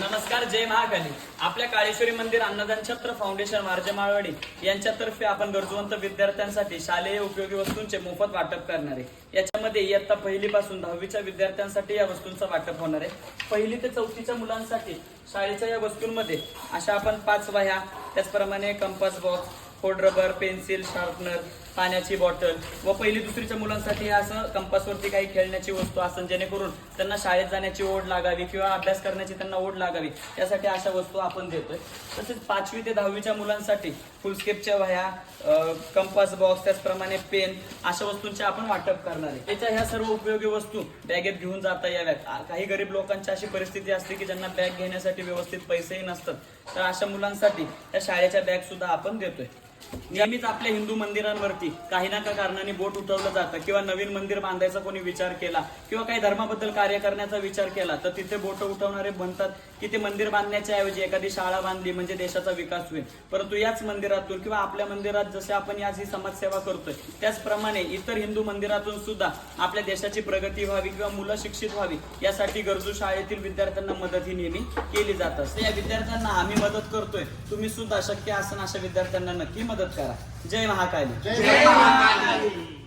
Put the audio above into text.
नमस्कार जय महाकाली. आपल्या काळेश्वरी मंदिर अन्नदान छत्र फाउंडेशन वारजे माळवाडी यांच्यातर्फे आपण गरजवंत विद्यार्थ्यांसाठी शालेय उपयोगी वस्तूंचे मोफत वाटप करणार आहे. याच्यामध्ये इयत्ता पहिली पासून दहावीच्या विद्यार्थ्यांसाठी या वस्तूंचं वाटप होणार आहे. पहिली ते चौथीच्या मुलांसाठी शाळेच्या या वस्तूंमध्ये अशा आपण पाच वह्या त्याचप्रमाणे कंपास बॉक्स खोड रबर पेन्सिल शार्पनर पाण्याची बॉटल व पहिली दुसरीच्या मुलांसाठी असं कंपासवरती काही खेळण्याची वस्तू असं जेणेकरून त्यांना शाळेत जाण्याची ओढ लागावी किंवा अभ्यास करण्याची त्यांना ओढ लागावी यासाठी अशा वस्तू आपण देतोय. तसेच पाचवी ते दहावीच्या मुलांसाठी फुलस्केपच्या वह्या कंपास बॉक्स त्याचप्रमाणे पेन अशा वस्तूंचे आपण वाटप करणार आहे. त्याच्या ह्या सर्व उपयोगी वस्तू बॅगेत घेऊन जाता याव्यात. काही गरीब लोकांची अशी परिस्थिती असते की ज्यांना बॅग घेण्यासाठी व्यवस्थित पैसेही नसतात. तर अशा मुलांसाठी त्या शाळेच्या बॅग सुद्धा आपण देतोय. नेहमीच आपल्या हिंदू मंदिरांवरती काही ना काही कारणाने बोट उठवलं जातं. किंवा नवीन मंदिर बांधायचा कोणी विचार केला किंवा काही धर्माबद्दल कार्य करण्याचा विचार केला तर तिथे बोट उठवणारे म्हणतात की ते मंदिर बांधण्याच्या ऐवजी एखादी शाळा बांधली म्हणजे देशाचा विकास होईल. परंतु याच मंदिरातून किंवा आपल्या मंदिरात जसे आपण याच ही समाजसेवा करतोय त्याचप्रमाणे इतर हिंदू मंदिरातून सुद्धा आपल्या देशाची प्रगती व्हावी किंवा मुलं शिक्षित व्हावी यासाठी गरजू शाळेतील विद्यार्थ्यांना मदत ही नेहमी केली जात असते. या विद्यार्थ्यांना आम्ही मदत करतोय. तुम्ही सुद्धा शक्य असेल अशा विद्यार्थ्यांना नक्की मदत करा. जय महाकाली. जय महाकाली.